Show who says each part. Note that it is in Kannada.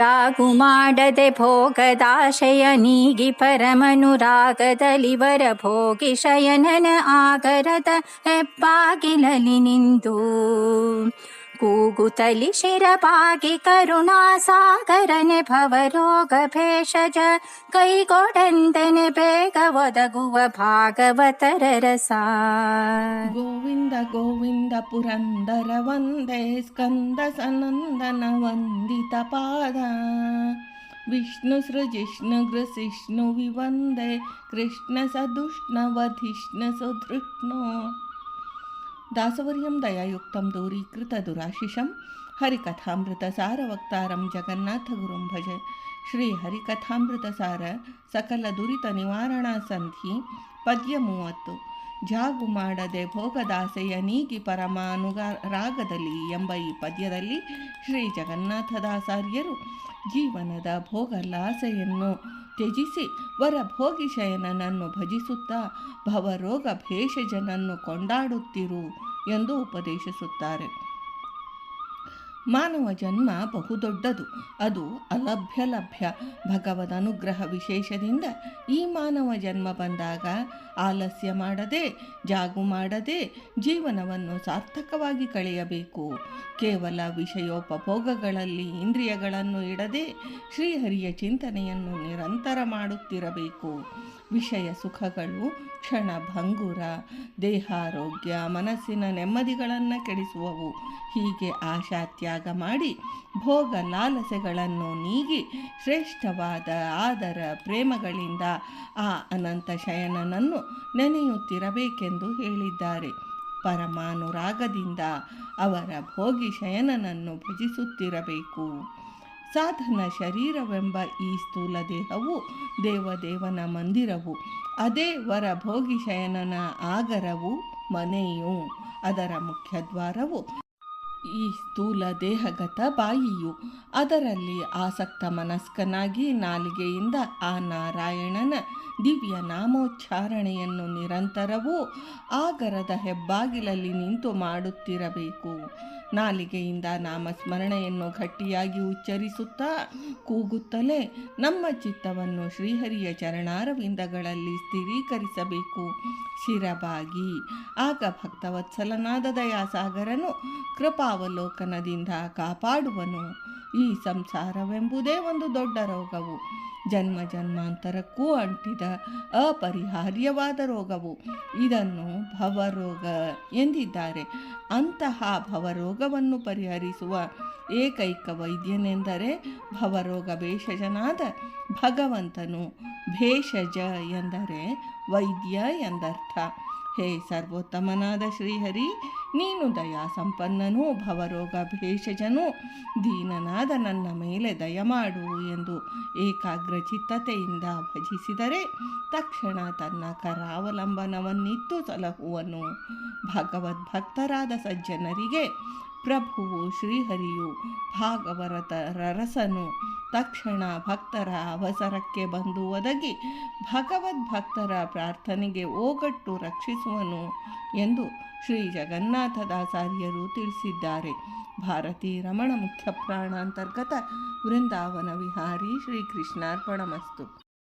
Speaker 1: रागुमाडदे भोगदाशयनीगि परमनुरागदलिवरभोगि शयनन आकरत हे पागिललि कूगुतलि
Speaker 2: शिरपागि करुणासागरनि भवरोगभेषज कैगोडन्दनिवद गुवभागवतरसा गोविन्द गोविन्द पुरन्दर वन्दे स्कन्द सनन्दन वन्दितपादा विवन्दे वन्दे कृष्णसदृष्णवधिष्ण सुधृष्ण। ದಾಸವರ್ಯಂ ದಯಾಯುಕ್ತಂ ದೂರೀಕೃತ ದುರಾಶಿಷಂ. ಹರಿಕಥಾಮೃತ ಸಾರವಕ್ತಾರಂ ಜಗನ್ನಾಥ ಗುರುಂ ಭಜೆ. ಶ್ರೀ ಹರಿಕಥಾಮೃತ ಸಾರ ಸಕಲ ದುರಿತ ನಿವಾರಣಾ ಸಂಧಿ ಪದ್ಯ ಮೂವತ್ತು. ಜಾಗು ಮಾಡದೆ ಭೋಗದಾಸೆಯ ನೀಗಿ ಪರಮಾನುಗ ರಾಗದಲ್ಲಿ ಎಂಬ ಈ ಪದ್ಯದಲ್ಲಿ ಶ್ರೀ ಜಗನ್ನಾಥದಾಸಾರ್ಯರು ಜೀವನದ ಭೋಗಲಾಸೆಯನ್ನು ತ್ಯಜಿಸಿ ವರ ಭೋಗಿಶಯನನನ್ನು ಭಜಿಸುತ್ತಾ ಭವರೋಗ ಭೇಷಜನನ್ನು ಕೊಂಡಾಡುತ್ತಿರು ಎಂದು ಉಪದೇಶಿಸುತ್ತಾರೆ. ಮಾನವ ಜನ್ಮ ಬಹುದೊಡ್ಡದು. ಅದು ಅಲಭ್ಯ ಲಭ್ಯ. ಭಗವದ ಅನುಗ್ರಹ ವಿಶೇಷದಿಂದ ಈ ಮಾನವ ಜನ್ಮ ಬಂದಾಗ ಆಲಸ್ಯ ಮಾಡದೆ, ಜಾಗು ಮಾಡದೆ ಜೀವನವನ್ನು ಸಾರ್ಥಕವಾಗಿ ಕಳೆಯಬೇಕು. ಕೇವಲ ವಿಷಯೋಪಭೋಗಗಳಲ್ಲಿ ಇಂದ್ರಿಯಗಳನ್ನು ಇಡದೆ ಶ್ರೀಹರಿಯ ಚಿಂತನೆಯನ್ನು ನಿರಂತರ ಮಾಡುತ್ತಿರಬೇಕು. ವಿಷಯ ಸುಖಗಳು, ಕ್ಷಣ ಭಂಗುರ, ದೇಹಾರೋಗ್ಯ, ಮನಸ್ಸಿನ ನೆಮ್ಮದಿಗಳನ್ನು ಕೆಡಿಸುವವು. ಹೀಗೆ ಆಶಾ ತ್ಯಾಗ ಮಾಡಿ ಭೋಗ ಲಾಲಸೆಗಳನ್ನು ನೀಗಿ ಶ್ರೇಷ್ಠವಾದ ಆದರ ಪ್ರೇಮಗಳಿಂದ ಆ ಅನಂತ ಶಯನನನ್ನು ನೆನೆಯುತ್ತಿರಬೇಕೆಂದು ಹೇಳಿದ್ದಾರೆ. ಪರಮಾನುರಾಗದಿಂದ ಅವರ ಭೋಗಿ ಶಯನನನ್ನು ಭಜಿಸುತ್ತಿರಬೇಕು. ಸಾಧನ ಶರೀರವೆಂಬ ಈ ಸ್ಥೂಲ ದೇಹವು ದೇವದೇವನ ಮಂದಿರವು. ಅದೇ ವರ ಭೋಗಿ ಶಯನನ ಆಗರವು ಮನೆಯು. ಅದರ ಮುಖ್ಯದ್ವಾರವು ಈ ಸ್ಥೂಲ ದೇಹಗತ ಬಾಯಿಯು. ಅದರಲ್ಲಿ ಆಸಕ್ತ ಮನಸ್ಕನಾಗಿ ನಾಲಿಗೆಯಿಂದ ಆ ನಾರಾಯಣನ ದಿವ್ಯ ನಾಮೋಚ್ಚಾರಣೆಯನ್ನು ನಿರಂತರವೂ ಆಗರದ ಹೆಬ್ಬಾಗಿಲಲ್ಲಿ ನಿಂತು ಮಾಡುತ್ತಿರಬೇಕು. ನಾಲಿಗೆಯಿಂದ ನಾಮಸ್ಮರಣೆಯನ್ನು ಗಟ್ಟಿಯಾಗಿ ಉಚ್ಚರಿಸುತ್ತಾ ಕೂಗುತ್ತಲೇ ನಮ್ಮ ಚಿತ್ತವನ್ನು ಶ್ರೀಹರಿಯ ಚರಣಾರವಿಂದಗಳಲ್ಲಿ ಸ್ಥಿರೀಕರಿಸಬೇಕು. ಶಿರಬಾಗಿ. ಆಗ ಭಕ್ತವತ್ಸಲನಾದ ದಯಾಸಾಗರನು ಕೃಪಾವಲೋಕನದಿಂದ ಕಾಪಾಡುವನು. ಈ ಸಂಸಾರವೆಂಬುದೇ ಒಂದು ದೊಡ್ಡ ರೋಗವು. ಜನ್ಮ ಜನ್ಮಾಂತರಕ್ಕೂ ಅಂಟಿದ ಅಪರಿಹಾರ್ಯವಾದ ರೋಗವು. ಇದನ್ನು ಭವರೋಗ ಎಂದಿದ್ದಾರೆ. ಅಂತಹ ಭವರೋಗವನ್ನು ಪರಿಹರಿಸುವ ಏಕೈಕ ವೈದ್ಯನೆಂದರೆ ಭವರೋಗ ಭೇಷಜನಾದ ಭಗವಂತನು. ಭೇಷಜ ಎಂದರೆ ವೈದ್ಯ ಎಂದರ್ಥ. ಹೇ ಸರ್ವೋತ್ತಮನಾದ ಶ್ರೀಹರಿ ನೀನು ದಯಾ ಸಂಪನ್ನನೂ ಭವರೋಗ ಭೇಷಜನೂ ದೀನನಾದ ನನ್ನ ಮೇಲೆ ದಯಮಾಡು ಎಂದು ಏಕಾಗ್ರಚಿತ್ತತೆಯಿಂದ ಭಜಿಸಿದರೆ ತಕ್ಷಣ ತನ್ನ ಕರಾವಲಂಬನವನ್ನಿತ್ತು ಸಲಹುವನು. ಭಗವದ್ಭಕ್ತರಾದ ಸಜ್ಜನರಿಗೆ ಪ್ರಭುವು ಶ್ರೀಹರಿಯು ಭಾಗವರತ ರರಸನು ತಕ್ಷಣ ಭಕ್ತರ ಅವಸರಕ್ಕೆ ಬಂದು ಒದಗಿ ಭಗವದ್ಭಕ್ತರ ಪ್ರಾರ್ಥನೆಗೆ ಓಗಟ್ಟು ರಕ್ಷಿಸುವನು ಎಂದು ಶ್ರೀ ಜಗನ್ನಾಥದಾಚಾರ್ಯರು ತಿಳಿಸಿದ್ದಾರೆ. ಭಾರತೀ ರಮಣ ಮುಖ್ಯ ಪ್ರಾಣಾಂತರ್ಗತ ವೃಂದಾವನ ವಿಹಾರಿ ಶ್ರೀಕೃಷ್ಣಾರ್ಪಣಮಸ್ತು.